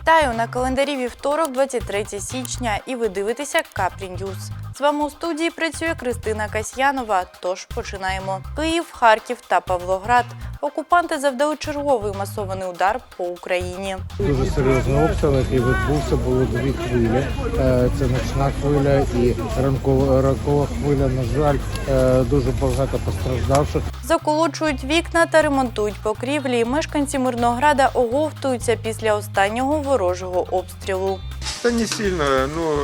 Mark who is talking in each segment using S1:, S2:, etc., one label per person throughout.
S1: Вітаю на календарі вівторок, 23 січня, і ви дивитеся Капрі Ньюз. З вами у студії працює Кристина Касьянова. Тож починаємо. Київ, Харків та Павлоград. Окупанти завдали черговий масований удар по Україні.
S2: Дуже серйозний обстріл, який відбувся, було дві хвилі. Е, Це ночна хвиля і ранкова, ранкова хвиля. На жаль, е, дуже багато постраждавших.
S1: Заколочують вікна та ремонтують покрівлі. Мешканці Мирнограда оговтуються після останнього ворожого обстрілу.
S3: Та не сильно, ну,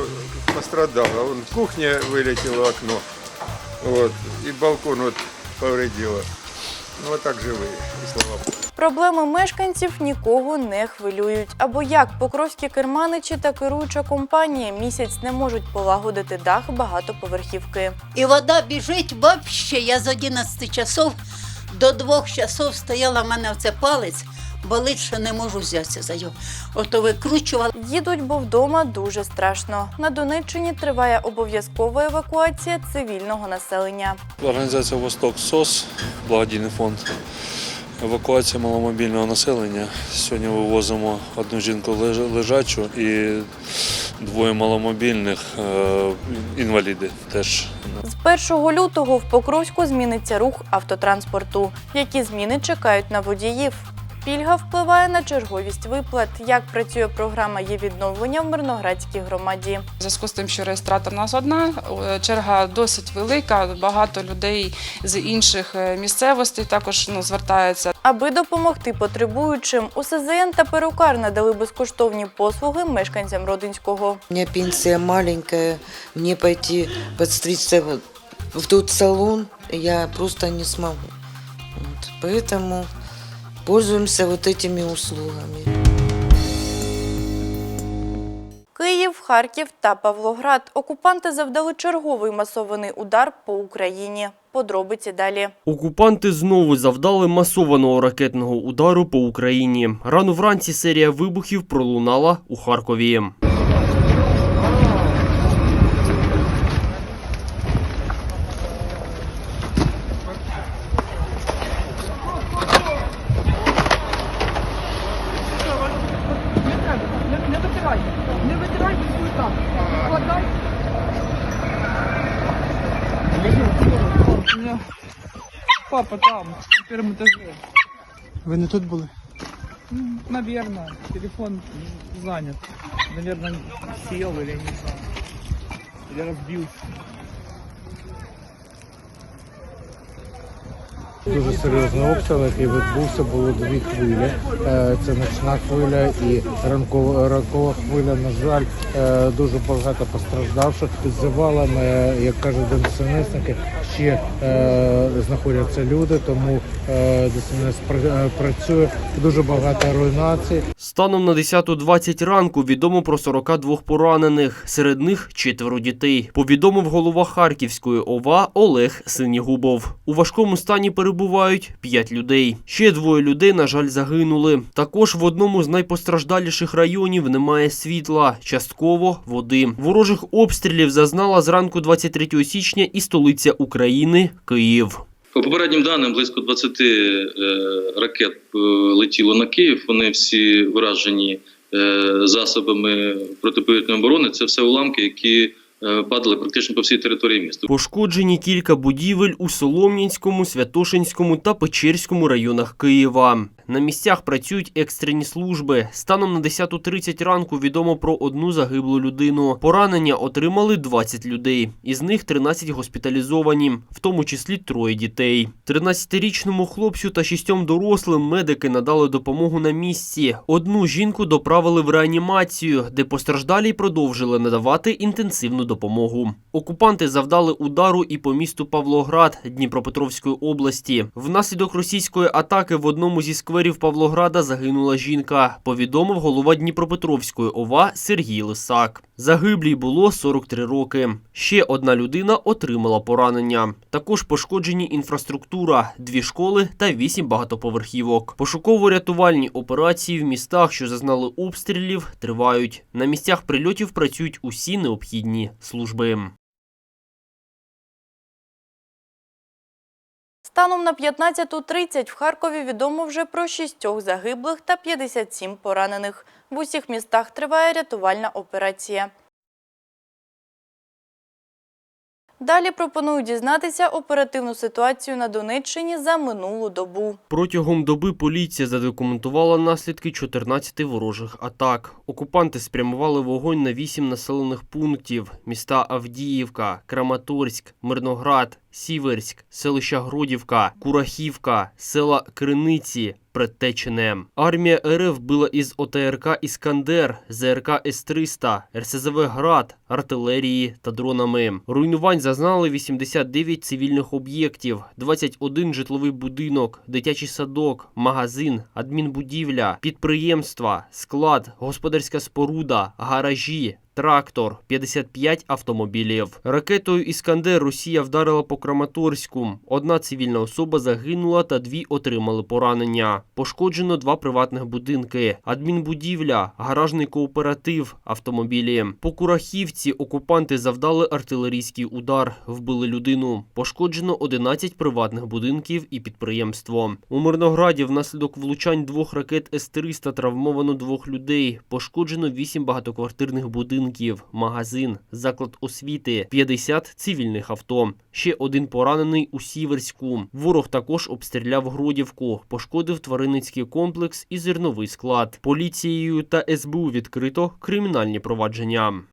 S3: пострадала. Вон, кухня вилетіла окно, от, і балкон от повредило. Ну, вот так живые, і слава богу.
S1: Проблеми мешканців нікого не хвилюють. Або як покровські керманичі та керуюча компанія місяць не можуть полагодити дах багатоповерхівки.
S4: І вода біжить вообще. Я з 11 часов до 2 часов стояла в мене оце палець, болить, що не можу взятися за його. Ото викручувала.
S1: Їдуть, бо вдома дуже страшно. На Донеччині триває обов'язкова евакуація цивільного населення.
S5: Організація Восток СОС, благодійний фонд. Евакуація маломобільного населення. Сьогодні вивозимо одну жінку леж- лежачу і двоє маломобільних е, інваліди теж.
S1: З 1 лютого в Покровську зміниться рух автотранспорту. Які зміни чекають на водіїв? Пільга впливає на черговість виплат. Як працює програма є відновлення в Мирноградській громаді?
S6: В зв'язку з тим, що реєстратор у нас одна, е, черга досить велика. Багато людей з інших е, місцевостей також ну, звертаються.
S1: Аби допомогти потребуючим, УСЗН та перукар надали безкоштовні послуги мешканцям Родинського.
S7: У меня пенсия маленькая, мне пойти подстричься в- тот салон я просто не смогу. Вот, поэтому пользуемся вот этими услугами.
S1: Київ, Харків та Павлоград. Окупанти завдали черговий масований удар по Україні. Подробиці далі.
S8: Окупанти знову завдали масованого ракетного удару по Україні. Рано вранці серія вибухів пролунала у Харкові.
S9: Папа там, на первом этаже.
S2: Ви не тут були?
S9: Наверное, телефон занят. Наверное, сел или не знаю. Или разбился.
S2: Дуже серйозний обстріл, який відбувся, було дві хвилі. Е, Це ночна хвиля і ранкова, ранкова хвиля. На жаль, е, дуже багато постраждавших. Під завалами, як кажуть ДСНСники, ще е, знаходяться люди, тому ДСНС працює. Дуже багато руйнацій.
S8: Станом на 10.20 ранку відомо про 42 поранених. Серед них четверо дітей. Повідомив голова Харківської ОВА Олег Синігубов. У важкому стані перебувають 5 людей. Ще двоє людей, на жаль, загинули. Також в одному з найпостраждаліших районів немає світла, частково води. Ворожих обстрілів зазнала зранку 23 січня і столиця України Київ.
S10: По попереднім даним, близько 20 е, ракет е, летіло на Київ. Вони всі вражені е, засобами протиповітряної оборони. Це все уламки, які падали практично по всій території міста.
S8: Пошкоджені кілька будівель у Солом'янському, Святошинському та Печерському районах Києва. На місцях працюють екстрені служби. Станом на 10.30 ранку відомо про одну загиблу людину. Поранення отримали 20 людей. Із них 13 госпіталізовані, в тому числі троє дітей. 13-річному хлопцю та шістьом дорослим медики надали допомогу на місці. Одну жінку доправили в реанімацію, де постраждалі продовжили надавати інтенсивну допомогу. Окупанти завдали удару і по місту Павлоград Дніпропетровської області. Внаслідок російської атаки в одному зі скверів Павлограда загинула жінка. Повідомив голова Дніпропетровської ОВА Сергій Лисак. Загиблій було 43 роки. Ще одна людина отримала поранення. Також пошкоджені інфраструктура, дві школи та вісім багатоповерхівок. Пошуково-рятувальні операції в містах, що зазнали обстрілів, тривають. На місцях прильотів працюють усі необхідні служби.
S1: Станом на 15.30 в Харкові відомо вже про шістьох загиблих та 57 поранених. В усіх містах триває рятувальна операція. Далі пропоную дізнатися оперативну ситуацію на Донеччині за минулу добу.
S8: Протягом доби поліція задокументувала наслідки 14 ворожих атак. Окупанти спрямували вогонь на 8 населених пунктів: міста Авдіївка, Краматорськ, Мирноград, Сіверськ, селища Гродівка, Курахівка, села Криниці. Предтечене. Армія РФ била із ОТРК Іскандер, ЗРК С-300, РСЗВ Град, артилерії та дронами. Руйнувань зазнали 89 цивільних об'єктів, 21 житловий будинок, дитячий садок, магазин, адмінбудівля, підприємства, склад, господарська споруда, гаражі. Трактор, 55 автомобілів. Ракетою Іскандер Росія вдарила по Краматорську. Одна цивільна особа загинула та дві отримали поранення. Пошкоджено два приватних будинки, адмінбудівля, гаражний кооператив, автомобілі. По Курахівці окупанти завдали артилерійський удар, вбили людину. Пошкоджено 11 приватних будинків і підприємство. У Мирнограді внаслідок влучань двох ракет С-300 травмовано двох людей. Пошкоджено 8 багатоквартирних будинків, магазин, заклад освіти, 50 цивільних авто. Ще один поранений у Сіверську. Ворог також обстріляв Гродівку, пошкодив тваринницький комплекс і зерновий склад. Поліцією та СБУ відкрито кримінальні провадження.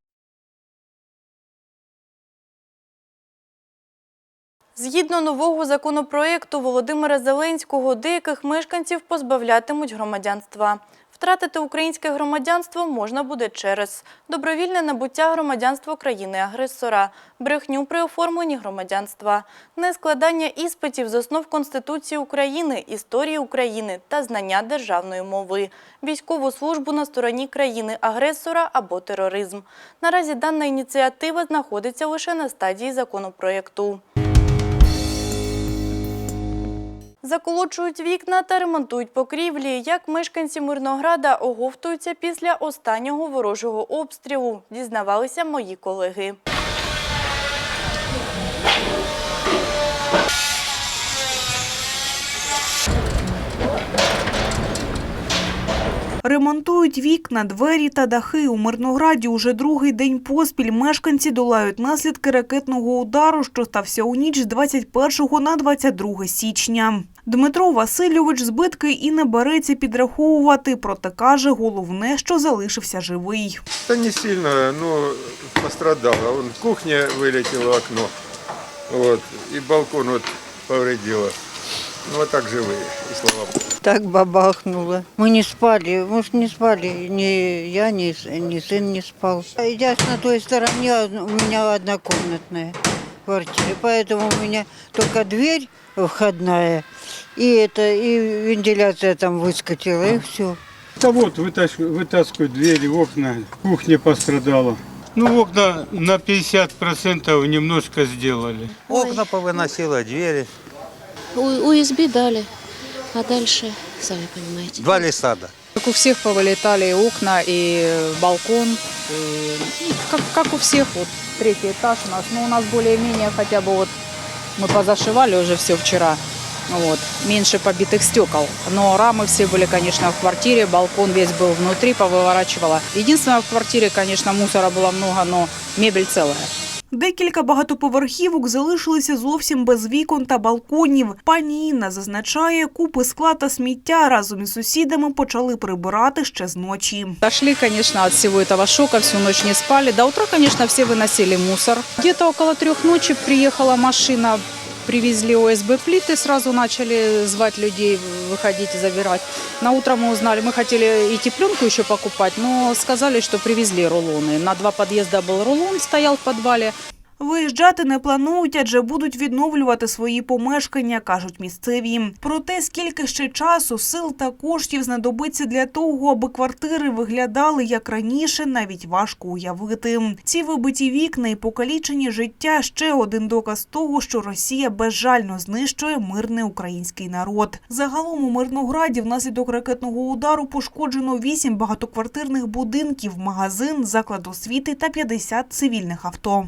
S1: Згідно нового законопроєкту Володимира Зеленського, деяких мешканців позбавлятимуть громадянства. Втратити українське громадянство можна буде через добровільне набуття громадянства країни-агресора, брехню при оформленні громадянства, нескладання іспитів з основ Конституції України, історії України та знання державної мови, військову службу на стороні країни-агресора або тероризм. Наразі дана ініціатива знаходиться лише на стадії законопроєкту. Заколочують вікна та ремонтують покрівлі. Як мешканці Мирнограда оговтуються після останнього ворожого обстрілу, дізнавалися мої колеги.
S11: Ремонтують вікна, двері та дахи. У Мирнограді уже другий день поспіль мешканці долають наслідки ракетного удару, що стався у ніч з 21 на 22 січня. Дмитро Васильович збитки і не береться підраховувати, проте каже, головне, що залишився живий.
S3: Да не сильно, ну, пострадало. Вон кухня вылетела окно, вот, и балкон вот повредило. Ну, вот так живые, и слава богу.
S12: Так бабахнуло. Мы не спали, мы ж не спали, ни я, ни, с- ни сын не спал. Я ж на той стороне, од- у меня однокомнатная квартира, поэтому у меня только дверь входная, и это, и вентиляция там выскочила, и все.
S13: Да вот, вытаскивают, вытаскивают двери, окна, кухня пострадала. Ну, окна на 50% немножко сделали.
S14: Окна повыносило, двери.
S15: УСБ дали, а дальше, сами понимаете.
S14: Два листада.
S16: Как у всех повылетали и окна, и балкон, и, ну, как, как у всех, вот третий этаж у нас. Ну, у нас более-менее хотя бы вот мы позашивали уже все вчера, вот, меньше побитых стекол. Но рамы все были, конечно, в квартире, балкон весь был внутри, повыворачивало. Единственное, в квартире, конечно, мусора было много, но мебель целая.
S11: Декілька багатоповерхівок залишилися зовсім без вікон та балконів. Пані Інна зазначає, купи скла та сміття разом із сусідами почали прибирати ще з ночі.
S16: Дошли, конечно, от всего этого шока, всю ночь не спали. До утра, конечно, все выносили мусор. Где-то около трех ночи приехала машина, привезли ОСБ плиты, сразу начали звать людей, выходить и забирать. На утро мы узнали, мы хотели идти пленку еще покупать, но сказали, что привезли рулоны. На два подъезда был рулон, стоял в подвале.
S11: Виїжджати не планують, адже будуть відновлювати свої помешкання, кажуть місцеві. Проте скільки ще часу, сил та коштів знадобиться для того, аби квартири виглядали як раніше, навіть важко уявити. Ці вибиті вікна і покалічені життя ще один доказ того, що Росія безжально знищує мирний український народ. Загалом у Мирнограді внаслідок ракетного удару пошкоджено 8 багатоквартирних будинків, магазин, заклад освіти та 50 цивільних авто.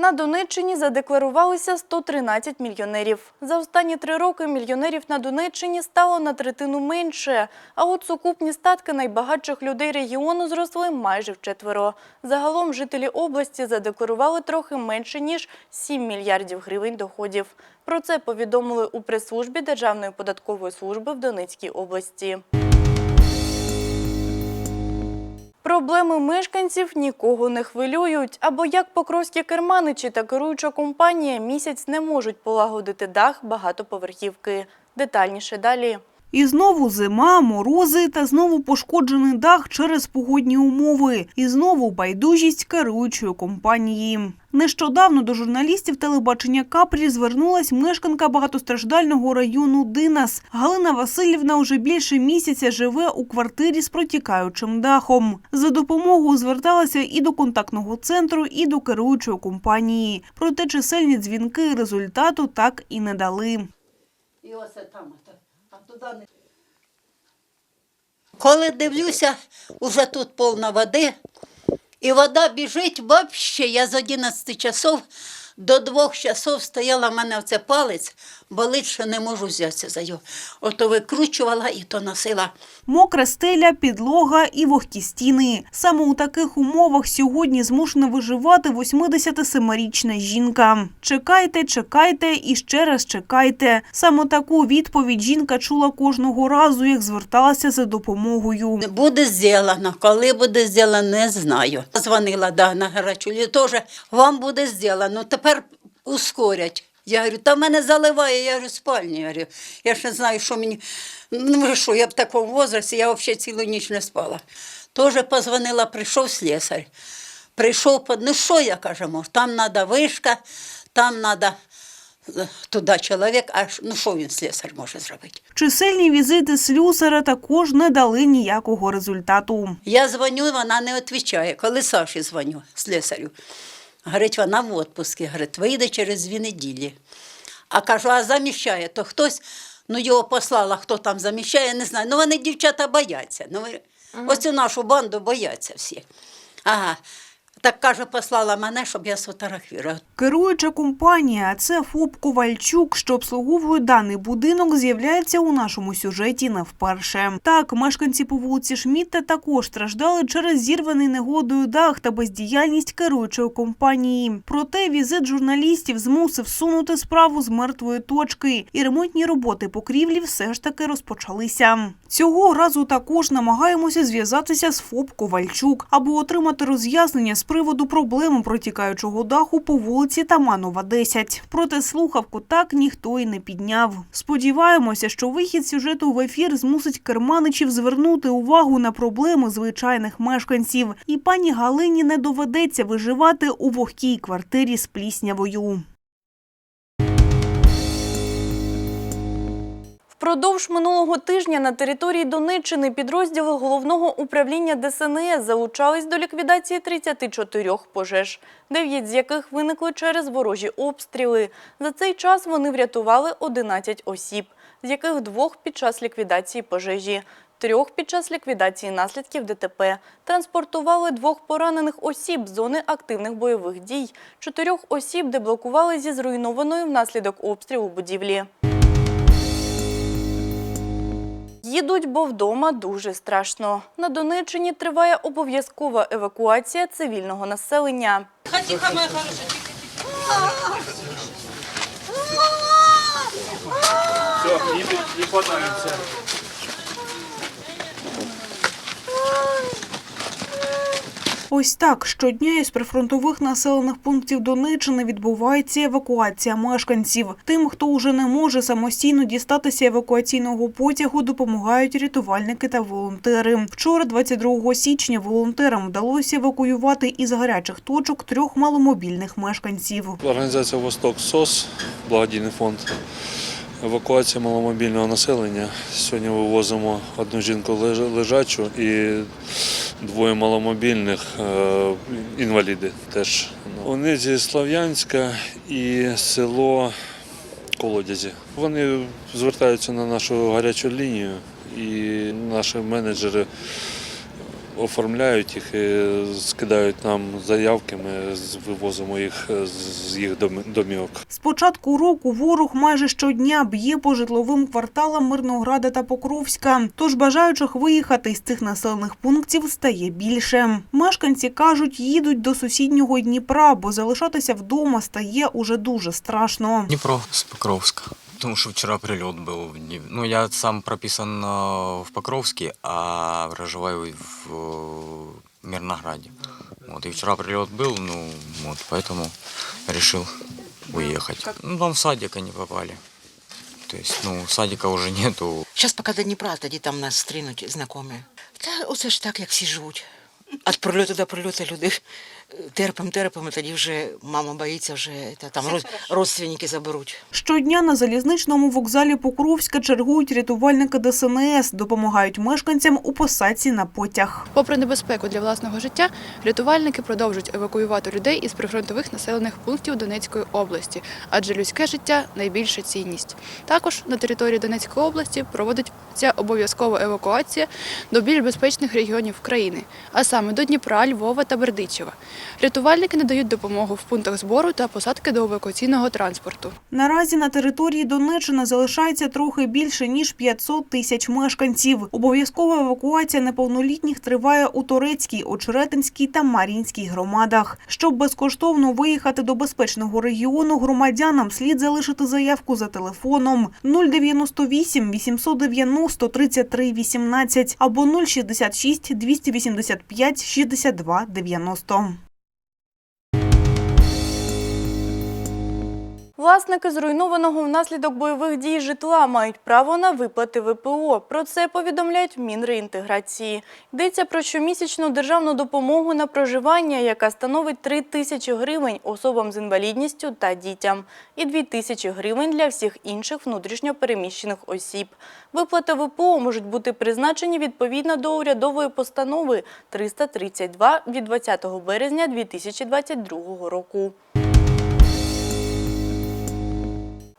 S1: На Донеччині задекларувалися 113 мільйонерів. За останні три роки мільйонерів на Донеччині стало на третину менше, а от сукупні статки найбагатших людей регіону зросли майже вчетверо. Загалом жителі області задекларували трохи менше, ніж 7 мільярдів гривень доходів. Про це повідомили у прес-службі Державної податкової служби в Донецькій області. Проблеми мешканців нікого не хвилюють. Або як покровські керманичі та керуюча компанія місяць не можуть полагодити дах багатоповерхівки. Детальніше далі.
S11: І знову зима, морози та знову пошкоджений дах через погодні умови. І знову байдужість керуючої компанії. Нещодавно до журналістів телебачення Капрі звернулась мешканка багатостраждального району Динас. Галина Васильівна уже більше місяця живе у квартирі з протікаючим дахом. За допомогою зверталася і до контактного центру, і до керуючої компанії. Проте чисельні дзвінки результату так і не дали.
S4: І оце там, Коли дивлюся, уже тут повна води, і вода біжить взагалі. Я з 11 часов до 2 часов стояла в мене оце палець, болить, що не можу взятися за його. Ото викручувала і то носила.
S11: Мокра стеля, підлога і вогкі стіни. Саме у таких умовах сьогодні змушена виживати 87-річна жінка. Чекайте, чекайте і ще раз чекайте. Саме таку відповідь жінка чула кожного разу, як зверталася за допомогою.
S4: Буде зроблено. Коли буде зроблено, не знаю. Дзвонила да, на гарячу теж вам буде зроблено. Тепер ускорять. Я говорю, та мене заливає, я говорю, спальні. Я, говорю, я ж не знаю, що мені. Ну що, я в такому возрасті, я взагалі цілу ніч не спала. Теж позвонила, прийшов слесар. Прийшов, ну що я кажу, мов, там треба вишка, там треба туди чоловік, а ну що він слесар може зробити?
S11: Чисельні візити слюсара також не дали ніякого результату.
S4: Я дзвоню, вона не відповідає. Коли Саші дзвоню, слесарю, говорить, вона в відпустці, говорить, вийде через дві неділі. А кажу, а заміщає, то хтось, ну його послала, хто там заміщає, не знаю. Ну вони дівчата бояться. Ну, ви- цю нашу банду бояться всі. Ага. Так каже, послала мене, щоб я сфотографувала.
S11: Керуюча компанія, це ФОП Ковальчук, що обслуговує даний будинок, з'являється у нашому сюжеті не вперше. Так, мешканці по вулиці Шмітта також страждали через зірваний негодою дах та бездіяльність керуючої компанії. Проте візит журналістів змусив сунути справу з мертвої точки, і ремонтні роботи покрівлі все ж таки розпочалися. Цього разу також намагаємося зв'язатися з ФОП Ковальчук, аби отримати роз'яснення з приводу проблеми протікаючого даху по вулиці Таманова, 10. Проте слухавку так ніхто і не підняв. Сподіваємося, що вихід сюжету в ефір змусить керманичів звернути увагу на проблеми звичайних мешканців, і пані Галині не доведеться виживати у вогкій квартирі з пліснявою.
S1: Впродовж минулого тижня на території Донеччини підрозділи головного управління ДСНС залучались до ліквідації 34 пожеж, 9 з яких виникли через ворожі обстріли. За цей час вони врятували 11 осіб, з яких двох під час ліквідації пожежі, трьох під час ліквідації наслідків ДТП. Транспортували двох поранених осіб з зони активних бойових дій, чотирьох осіб деблокували зі зруйнованої внаслідок обстрілу будівлі. Їдуть, бо вдома дуже страшно. На Донеччині триває обов'язкова евакуація цивільного населення.
S4: Тихо, моя хороша,
S11: Ось так щодня із прифронтових населених пунктів Донеччини відбувається евакуація мешканців. Тим, хто уже не може самостійно дістатися евакуаційного потягу, допомагають рятувальники та волонтери. Вчора, 22 січня, волонтерам вдалося евакуювати із гарячих точок трьох маломобільних мешканців.
S5: Організація Восток СОС, благодійний фонд. Евакуація маломобільного населення. Сьогодні вивозимо одну жінку леж- лежачу і двоє маломобільних е, інваліди теж. Вони зі Слов'янська і село Колодязі. Вони звертаються на нашу гарячу лінію і наші менеджери оформляють їх скидають нам заявки. Ми з- вивозимо їх з їх дом- домівок.
S11: З початку року ворог майже щодня б'є по житловим кварталам Мирнограда та Покровська. Тож бажаючих виїхати з цих населених пунктів стає більше. Мешканці кажуть, їдуть до сусіднього Дніпра, бо залишатися вдома стає уже дуже страшно.
S17: Дніпро з Покровська. Тому що вчора прильот був. Ну, я сам прописан е, в Покровській, а проживаю в е, Мирнограді. Вот, и вчера прилет был, ну, вот, поэтому решил уехать. Ну, там в садик они попали. То есть, ну, садика уже нету.
S18: Зараз поки до Дніпра, тоді там нас стрінуть знайомі. Та оце ж так, як всі живуть. Від прильоту до прильоту люди терпимо, терпимо, тоді вже мама боїться, вже та, там роз, родственники заберуть.
S11: Щодня на залізничному вокзалі Покровська чергують рятувальники ДСНС, допомагають мешканцям у посадці на потяг.
S19: Попри небезпеку для власного життя, рятувальники продовжують евакуювати людей із прифронтових населених пунктів Донецької області, адже людське життя найбільша цінність. Також на території Донецької області проводиться обов'язкова евакуація до більш безпечних регіонів країни, а саме до Дніпра, Львова та Бердичева. Рятувальники надають допомогу в пунктах збору та посадки до евакуаційного транспорту.
S11: Наразі на території Донеччини залишається трохи більше ніж 500 тисяч мешканців. Обов'язкова евакуація неповнолітніх триває у Торецькій, Очеретинській та Мар'їнській громадах. Щоб безкоштовно виїхати до безпечного регіону, громадянам слід залишити заявку за телефоном 098 890 33 18 або 066 285 62 90.
S1: Власники зруйнованого внаслідок бойових дій житла мають право на виплати ВПО. Про це повідомляють в Мінреінтеграції. Йдеться про щомісячну державну допомогу на проживання, яка становить 3 тисячі гривень особам з інвалідністю та дітям, і 2 тисячі гривень для всіх інших внутрішньо переміщених осіб. Виплати ВПО можуть бути призначені відповідно до урядової постанови 332 від 20 березня 2022 року.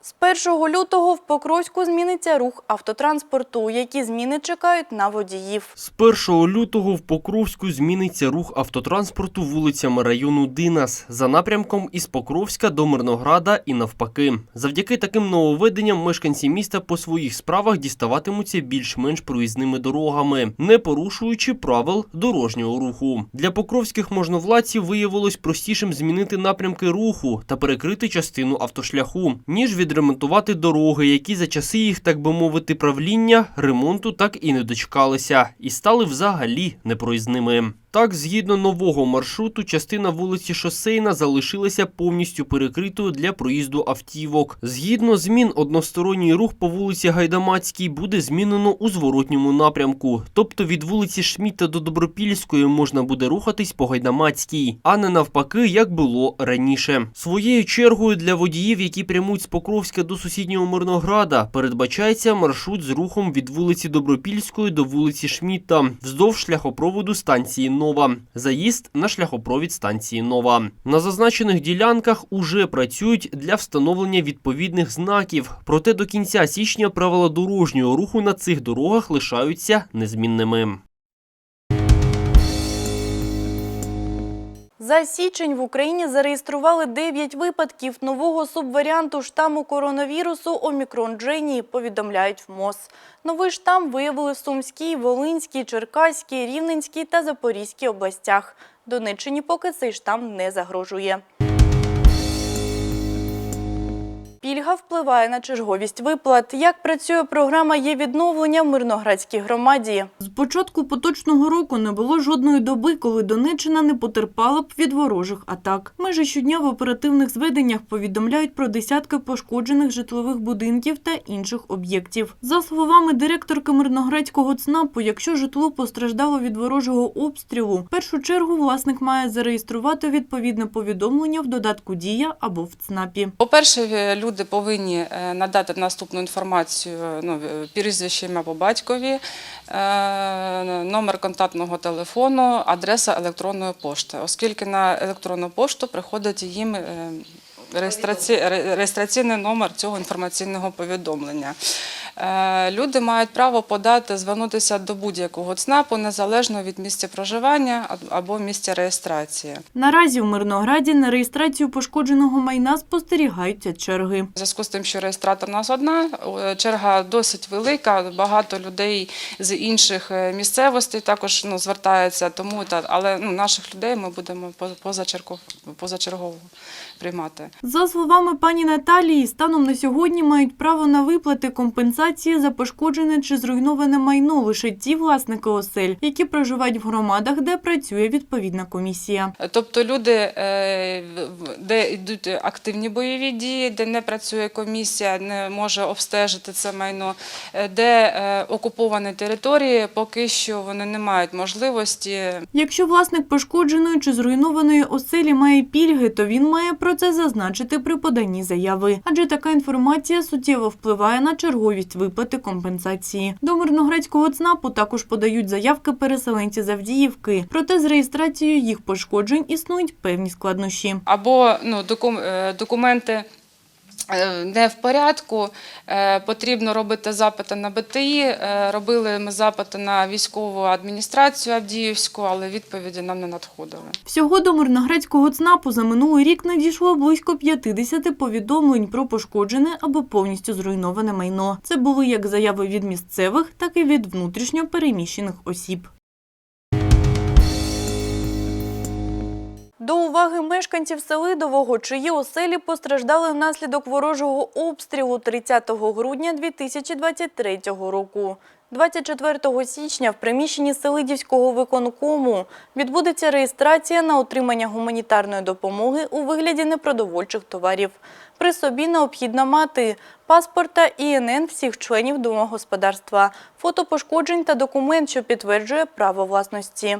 S1: З 1 лютого в Покровську зміниться рух автотранспорту. Які зміни чекають на водіїв?
S8: З 1 лютого в Покровську зміниться рух автотранспорту вулицями району Динас за напрямком із Покровська до Мирнограда і навпаки. Завдяки таким нововведенням мешканці міста по своїх справах діставатимуться більш-менш проїзними дорогами, не порушуючи правил дорожнього руху. Для покровських можновладців виявилось простішим змінити напрямки руху та перекрити частину автошляху, ніж відремонтувати дороги, які за часи їх, так би мовити, правління ремонту так і не дочекалися, і стали взагалі непроїзними. Так, згідно нового маршруту, частина вулиці Шосейна залишилася повністю перекритою для проїзду автівок. Згідно змін, односторонній рух по вулиці Гайдамацькій буде змінено у зворотньому напрямку. Тобто від вулиці Шміта до Добропільської можна буде рухатись по Гайдамацькій, а не навпаки, як було раніше. Своєю чергою для водіїв, які прямують з Покровська до сусіднього Мирнограда, передбачається маршрут з рухом від вулиці Добропільської до вулиці Шміта вздовж шляхопроводу станції Нова. Заїзд на шляхопровід станції Нова. На зазначених ділянках уже працюють для встановлення відповідних знаків. Проте до кінця січня правила дорожнього руху на цих дорогах лишаються незмінними.
S1: За січень в Україні зареєстрували 9 випадків нового субваріанту штаму коронавірусу Омікрон Джені, повідомляють в МОЗ. Новий штам виявили в Сумській, Волинській, Черкаській, Рівненській та Запорізькій областях. Донеччині поки цей штам не загрожує. Пільга впливає на черговість виплат. Як працює програма є відновлення в Мирноградській громаді?
S11: З початку поточного року не було жодної доби, коли Донеччина не потерпала б від ворожих атак. Майже щодня в оперативних зведеннях повідомляють про десятки пошкоджених житлових будинків та інших об'єктів. За словами директорки Мирноградського ЦНАПу, якщо житло постраждало від ворожого обстрілу, в першу чергу власник має зареєструвати відповідне повідомлення в додатку Дія або в ЦНАПі.
S6: По-перше, люди повинні е, надати наступну інформацію, ну, е, прізвище ім'я по батькові, е, номер контактного телефону, адреса електронної пошти, оскільки на електронну пошту приходить їм реєстраці- реєстраційний номер цього інформаційного повідомлення. Е, Люди мають право подати, звернутися до будь-якого ЦНАПу незалежно від місця проживання або місця реєстрації.
S1: Наразі в Мирнограді на реєстрацію пошкодженого майна спостерігаються черги.
S6: В зв'язку з тим, що реєстратор у нас одна, черга досить велика. Багато людей з інших е, місцевостей також ну, звертаються. Тому та але ну наших людей ми будемо по- позачергово позачергово приймати.
S1: За словами пані Наталії, станом на сьогодні мають право на виплати компенсації за пошкоджене чи зруйноване майно лише ті власники осель, які проживають в громадах, де працює відповідна комісія.
S6: Тобто люди, е, де йдуть активні бойові дії, де не працює комісія, не може обстежити це майно, е, де е, окуповані території, поки що вони не мають можливості
S1: Якщо власник пошкодженої чи зруйнованої оселі має пільги, то він має про це зазначити при поданні заяви, адже така інформація суттєво впливає на черговість виплати компенсації. До Мирноградського ЦНАПу також подають заявки переселенці з Авдіївки. Проте з реєстрацією їх пошкоджень існують певні складнощі.
S6: або ну, е, документи. Е, Не в порядку, Е, потрібно робити запити на БТІ. Е, Робили ми запити на військову адміністрацію Авдіївську, але відповіді нам не надходили.
S1: Всього до Мирноградського ЦНАПу за минулий рік надійшло близько 50 повідомлень про пошкоджене або повністю зруйноване майно. Це були як заяви від місцевих, так і від внутрішньо переміщених осіб. До уваги мешканців Селидового, чиї оселі постраждали внаслідок ворожого обстрілу 30 грудня 2023 року. 24 січня в приміщенні Селидівського виконкому відбудеться реєстрація на отримання гуманітарної допомоги у вигляді непродовольчих товарів. При собі необхідно мати паспорт та ІНН всіх членів домогосподарства, фото пошкоджень та документ, що підтверджує право власності.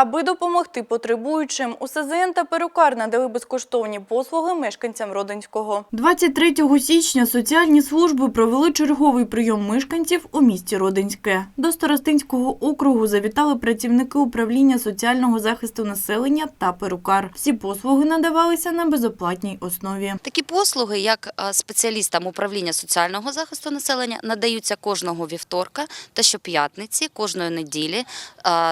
S1: Аби допомогти потребуючим, у СЗН та перукар надали безкоштовні послуги мешканцям Родинського. 23 січня соціальні служби провели черговий прийом мешканців у місті Родинське. До Старостинського округу завітали працівники управління соціального захисту населення та перукар. Всі послуги надавалися на безоплатній основі.
S20: Такі послуги, як спеціалістам управління соціального захисту населення, надаються кожного вівторка та щоп'ятниці, кожної неділі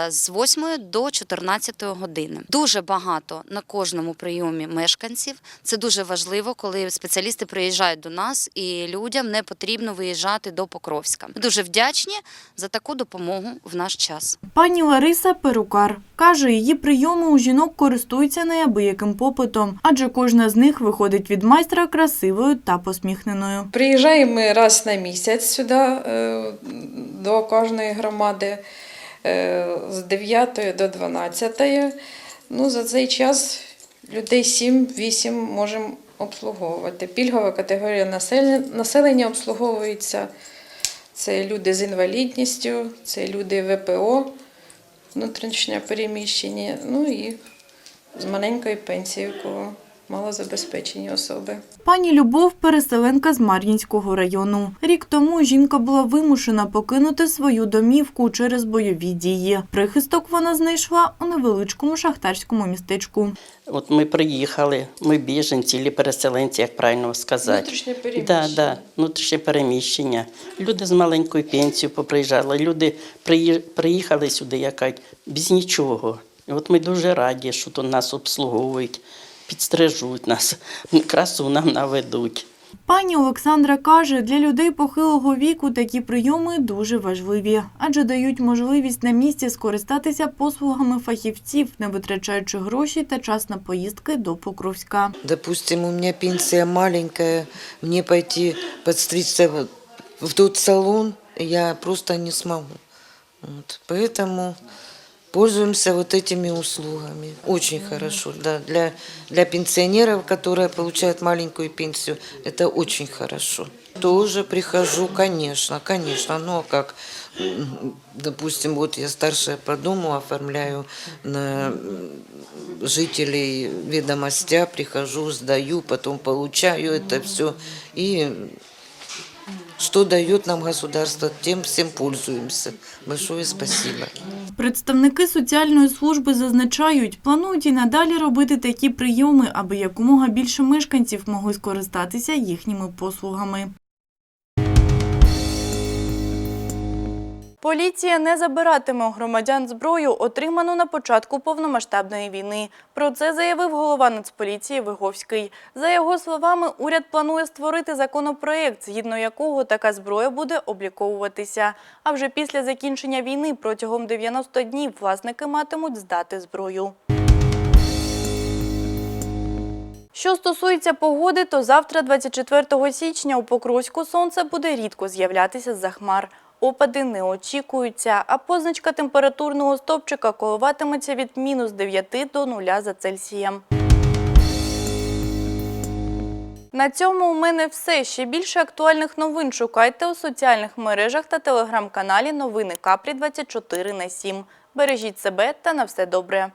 S20: з 8 до 14 години. Дуже багато на кожному прийомі мешканців. Це дуже важливо, коли спеціалісти приїжджають до нас і людям не потрібно виїжджати до Покровська. Ми Дуже вдячні за таку допомогу в наш час.
S1: Пані Лариса перукар каже, її прийоми у жінок користуються неабияким попитом, адже кожна з них виходить від майстра красивою та посміхненою.
S21: Приїжджаємо ми раз на місяць сюди е, до кожної громади з 9 до 12. Ну, за цей час людей 7-8 можемо обслуговувати. Пільгова категорія населення, населення обслуговується. Це люди з інвалідністю, це люди ВПО, внутрішньо переміщені, ну і з маленькою пенсією, малозабезпечені особи.
S1: Пані Любов переселенка з Мар'їнського району. Рік тому жінка була вимушена покинути свою домівку через бойові дії. Прихисток вона знайшла у невеличкому шахтарському містечку.
S22: От ми приїхали, ми біженці, чи переселенці, як правильно сказати.
S21: Внутрішнє
S22: Да,
S21: переміщення.
S22: да, внутрішнє переміщення. Люди з маленькою пенсією поприїжджали, люди приїхали сюди, якась без нічого. І от ми дуже раді, що тут нас обслуговують, підстрижуть нас, красу нам наведуть.
S1: Пані Олександра каже, для людей похилого віку такі прийоми дуже важливі, адже дають можливість на місці скористатися послугами фахівців, не витрачаючи гроші та час на поїздки до Покровська.
S7: Допустим, у меня пенсия маленькая, мне пойти подстричься в- тот салон я просто не смогу. Вот. Поэтому пользуемся вот этими услугами. Очень хорошо. Да. Для, для пенсионеров, которые получают маленькую пенсию, это очень хорошо. Тоже прихожу, конечно, конечно. Ну а как? Допустим, вот я старшая по дому оформляю на жителей ведомостя, прихожу, сдаю, потом получаю это все. И что дает нам государство, тем всем пользуемся. Большое спасибо.
S1: Представники соціальної служби зазначають, планують і надалі робити такі прийоми, аби якомога більше мешканців могли скористатися їхніми послугами. Поліція не забиратиме у громадян зброю, отриману на початку повномасштабної війни. Про це заявив голова Нацполіції Виговський. За його словами, уряд планує створити законопроект, згідно якого така зброя буде обліковуватися. А вже після закінчення війни протягом 90 днів власники матимуть здати зброю. Що стосується погоди, то завтра, 24 січня, у Покровську сонце буде рідко з'являтися з-за хмар. Опади не очікуються, а позначка температурного стопчика коливатиметься від мінус 9 до 0 за Цельсієм. На цьому у мене все. Ще більше актуальних новин шукайте у соціальних мережах та телеграм-каналі Новини Капрі 24 на 7. Бережіть себе та на все добре.